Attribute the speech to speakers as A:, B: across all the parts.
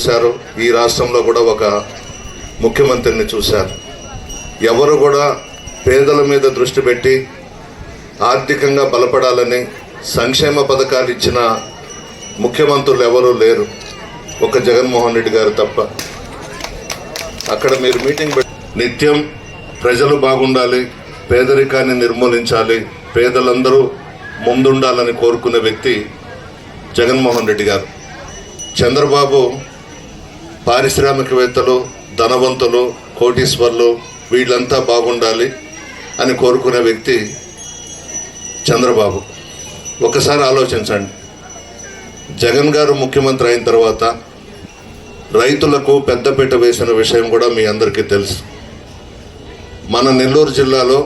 A: చూశారు. ఈ రాష్ట్రంలో కూడా ఒక ముఖ్యమంత్రిని చూశారు. ఎవరు కూడా పేదల మీద దృష్టి పెట్టి ఆర్థికంగా బలపడాలని సంక్షేమ పథకాలు ఇచ్చిన ముఖ్యమంత్రులు ఎవరూ లేరు. ఒక జగన్మోహన్ రెడ్డి గారు తప్ప. అక్కడ మీరు మీటింగ్ పెట్టి నిత్యం ప్రజలు బాగుండాలి పేదరికాన్ని నిర్మూలించాలి పేదలందరూ ముందుండాలని కోరుకునే వ్యక్తి జగన్మోహన్ రెడ్డి గారు. చంద్రబాబు పారిశ్రామికవేత్తలు ధనవంతులు కోటీశ్వర్లు వీళ్ళంతా బాగుండాలి అని కోరుకునే వ్యక్తి చంద్రబాబు. ఒకసారి ఆలోచించండి. జగన్ గారు ముఖ్యమంత్రి అయిన తర్వాత రైతులకు పెద్దపీట వేసిన విషయం కూడా మీ అందరికీ తెలుసు. మన నెల్లూరు జిల్లాలో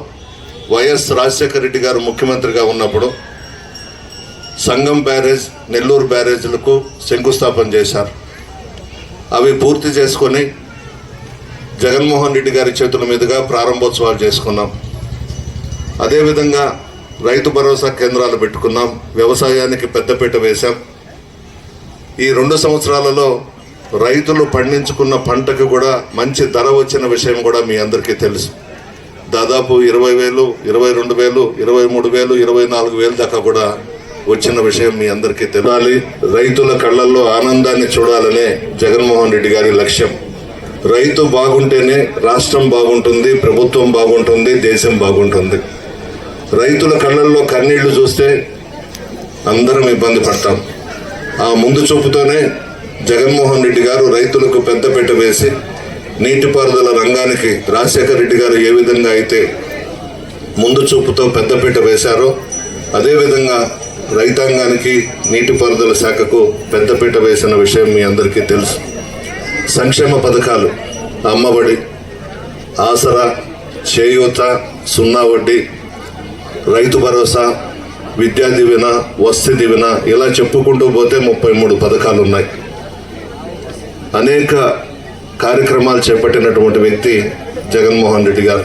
A: వైఎస్ రాజశేఖర రెడ్డి గారు ముఖ్యమంత్రిగా ఉన్నప్పుడు సంగం బ్యారేజ్ నెల్లూరు బ్యారేజ్లకు శంకుస్థాపన చేశారు. అవి పూర్తి చేసుకొని జగన్మోహన్ రెడ్డి గారి చేతుల మీదుగా ప్రారంభోత్సవాలు చేసుకున్నాం. అదేవిధంగా రైతు భరోసా కేంద్రాలు పెట్టుకున్నాం. వ్యవసాయానికి పెద్దపీట వేశాం. ఈ రెండు సంవత్సరాలలో రైతులు పండించుకున్న పంటకు కూడా మంచి ధర వచ్చిన విషయం కూడా మీ అందరికీ తెలుసు. దాదాపు ఇరవై వేలు ఇరవై రెండు వేలు ఇరవై మూడు వేలు ఇరవై నాలుగు వేలు దాకా కూడా వచ్చిన విషయం మీ అందరికీ తెలియాలి. రైతుల కళ్ళల్లో ఆనందాన్ని చూడాలనే జగన్మోహన్ రెడ్డి గారి లక్ష్యం. రైతు బాగుంటేనే రాష్ట్రం బాగుంటుంది ప్రభుత్వం బాగుంటుంది దేశం బాగుంటుంది. రైతుల కళ్ళల్లో కన్నీళ్ళు చూస్తే అందరం ఇబ్బంది పడతాం. ఆ ముందు చూపుతోనే జగన్మోహన్ రెడ్డి గారు రైతులకు పెద్దపీట వేసి నీటిపారుదల రంగానికి రాజశేఖర రెడ్డి గారు ఏ విధంగా అయితే ముందు చూపుతో పెద్దపీట వేశారో అదేవిధంగా రైతాంగానికి నీటిపారుదల శాఖకు పెద్దపీట వేసిన విషయం మీ అందరికీ తెలుసు. సంక్షేమ పథకాలు అమ్మఒడి ఆసరా చేయూత సున్నా వడ్డీ రైతు భరోసా విద్యా దీవెన వసతి దీవెన ఇలా చెప్పుకుంటూ పోతే ముప్పై మూడు పథకాలు ఉన్నాయి. అనేక కార్యక్రమాలు చేపట్టినటువంటి వ్యక్తి జగన్మోహన్ రెడ్డి గారు.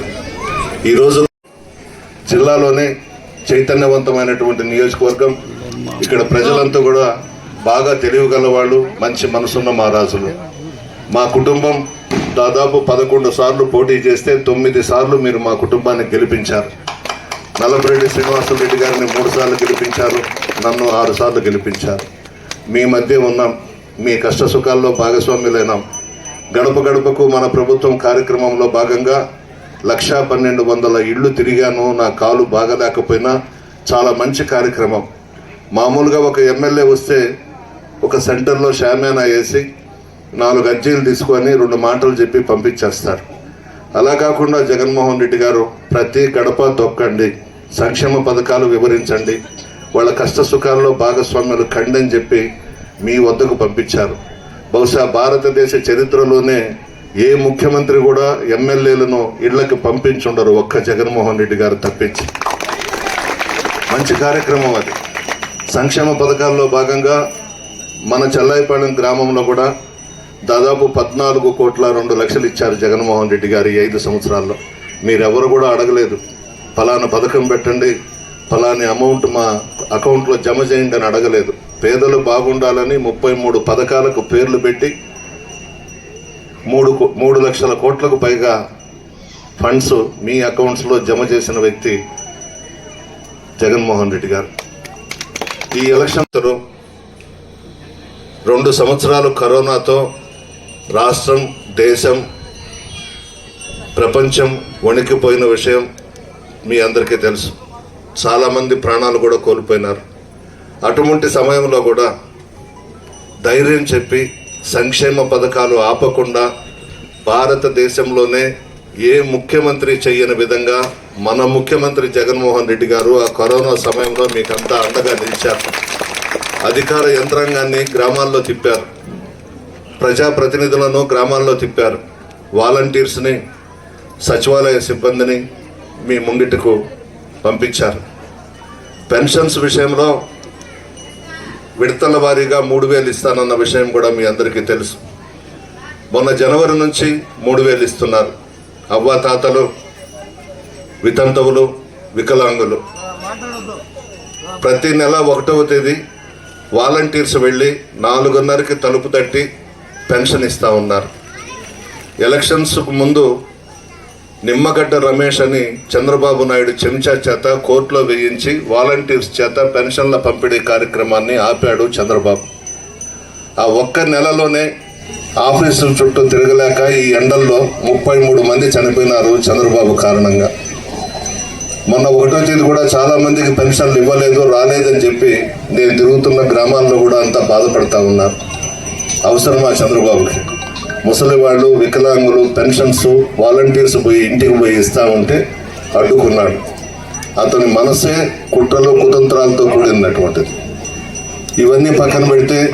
A: ఈరోజు జిల్లాలోనే చైతన్యవంతమైనటువంటి నియోజకవర్గం. ఇక్కడ ప్రజలంతా కూడా బాగా తెలివిగల వాళ్ళు మంచి మనసున్న మహారాజులు మా కుటుంబం దాదాపు పదకొండు సార్లు పోటీ చేస్తే తొమ్మిది సార్లు మీరు మా కుటుంబాన్ని గెలిపించారు. నల్లపరెడ్డి శ్రీనివాసరెడ్డి గారిని మూడు సార్లు గెలిపించారు నన్ను ఆరు సార్లు గెలిపించారు. మీ మధ్య ఉన్నాం మీ కష్ట సుఖాల్లో భాగస్వామ్యులైనాం గడప గడపకు మన ప్రభుత్వం కార్యక్రమంలో భాగంగా లక్షా పన్నెండు వందల ఇళ్ళు తిరిగాను నా కాలు బాగలేకపోయినా చాలా మంచి కార్యక్రమం. మామూలుగా ఒక ఎమ్మెల్యే వస్తే ఒక సెంటర్లో షామేనా వేసి నాలుగు అర్జీలు తీసుకొని రెండు మాటలు చెప్పి పంపించేస్తారు. అలా కాకుండా జగన్మోహన్ రెడ్డి గారు ప్రతి గడప తొక్కండి సంక్షేమ పథకాలు వివరించండి వాళ్ళ కష్ట సుఖాల్లో భాగస్వామ్యులు కండని చెప్పి మీ వద్దకు పంపించారు. బహుశా భారతదేశ చరిత్రలోనే ఏ ముఖ్యమంత్రి కూడా ఎమ్మెల్యేలను ఇళ్ళకు పంపించుండరు. ఒక్క జగన్మోహన్ రెడ్డి గారు తప్పించి. మంచి కార్యక్రమం అది. సంక్షేమ పథకాల్లో భాగంగా మన చెల్లాయిపాలెం గ్రామంలో కూడా దాదాపు పద్నాలుగు కోట్ల రెండు లక్షలు ఇచ్చారు జగన్మోహన్ రెడ్డి గారు ఈ ఐదు సంవత్సరాల్లో. మీరెవరు కూడా అడగలేదు. ఫలానా పథకం పెట్టండి ఫలాని అమౌంట్ మా అకౌంట్లో జమ చేయండి అని అడగలేదు. పేదలు బాగుండాలని ముప్పై మూడు పథకాలకు పేర్లు పెట్టి మూడు మూడు లక్షల కోట్లకు పైగా ఫండ్స్ మీ అకౌంట్స్లో జమ చేసిన వ్యక్తి జగన్మోహన్ రెడ్డి గారు. ఈ ఎలక్షన్తో రెండు సంవత్సరాలు కరోనాతో రాష్ట్రం దేశం ప్రపంచం వణికిపోయిన విషయం మీ అందరికీ తెలుసు. చాలామంది ప్రాణాలు కూడా కోల్పోయినారు. అటువంటి సమయంలో కూడా ధైర్యం చెప్పి సంక్షేమ పథకాలు ఆపకుండా భారతదేశంలోనే ఏ ముఖ్యమంత్రి చేయని విధంగా మన ముఖ్యమంత్రి జగన్మోహన్ రెడ్డి గారు ఆ కరోనా సమయంలో మీకంతా అండగా నిలిచారు. అధికార యంత్రాంగాన్ని గ్రామాల్లో తిప్పారు. ప్రజాప్రతినిధులను గ్రామాల్లో తిప్పారు. వాలంటీర్స్ని సచివాలయ సిబ్బందిని మీ ముంగిటకు పంపించారు. పెన్షన్స్ విషయంలో విడతల వారీగా మూడు వేలు ఇస్తానన్న విషయం కూడా మీ అందరికీ తెలుసు. మొన్న జనవరి నుంచి మూడు వేలు ఇస్తున్నారు. అవ్వ తాతలు వితంతువులు వికలాంగులు. ప్రతి నెల ఒకటవ తేదీ వాలంటీర్స్ వెళ్ళి నాలుగున్నరకి తలుపు తట్టి పెన్షన్ ఇస్తూ ఉన్నారు. ఎలక్షన్స్కు ముందు నిమ్మగడ్డ రమేష్ అని చంద్రబాబు నాయుడు చెంచా చేత కోర్టులో వేయించి వాలంటీర్స్ చేత పెన్షన్ల పంపిణీ కార్యక్రమాన్ని ఆపాడు చంద్రబాబు. ఆ ఒక్క నెలలోనే ఆఫీసుల చుట్టూ తిరగలేక ఈ ఎండల్లో ముప్పై మూడు మంది చనిపోయినారు చంద్రబాబు కారణంగా. మొన్న ఒకటో తేదీ కూడా చాలా మందికి పెన్షన్లు ఇవ్వలేదు రాలేదని చెప్పి నేను తిరుగుతున్న గ్రామాల్లో కూడా అంతా బాధపడతా ఉన్నారు. అవసరమా చంద్రబాబుకి? ముసలి వాళ్ళు వికలాంగులు పెన్షన్స్ వాలంటీర్స్ పోయి ఇంటికి పోయి ఇస్తా ఉంటే అడ్డుకున్నాడు. అతని మనసే కుట్రలు కుతంత్రాలతో కూడినటువంటిది. ఇవన్నీ పక్కన పెడితే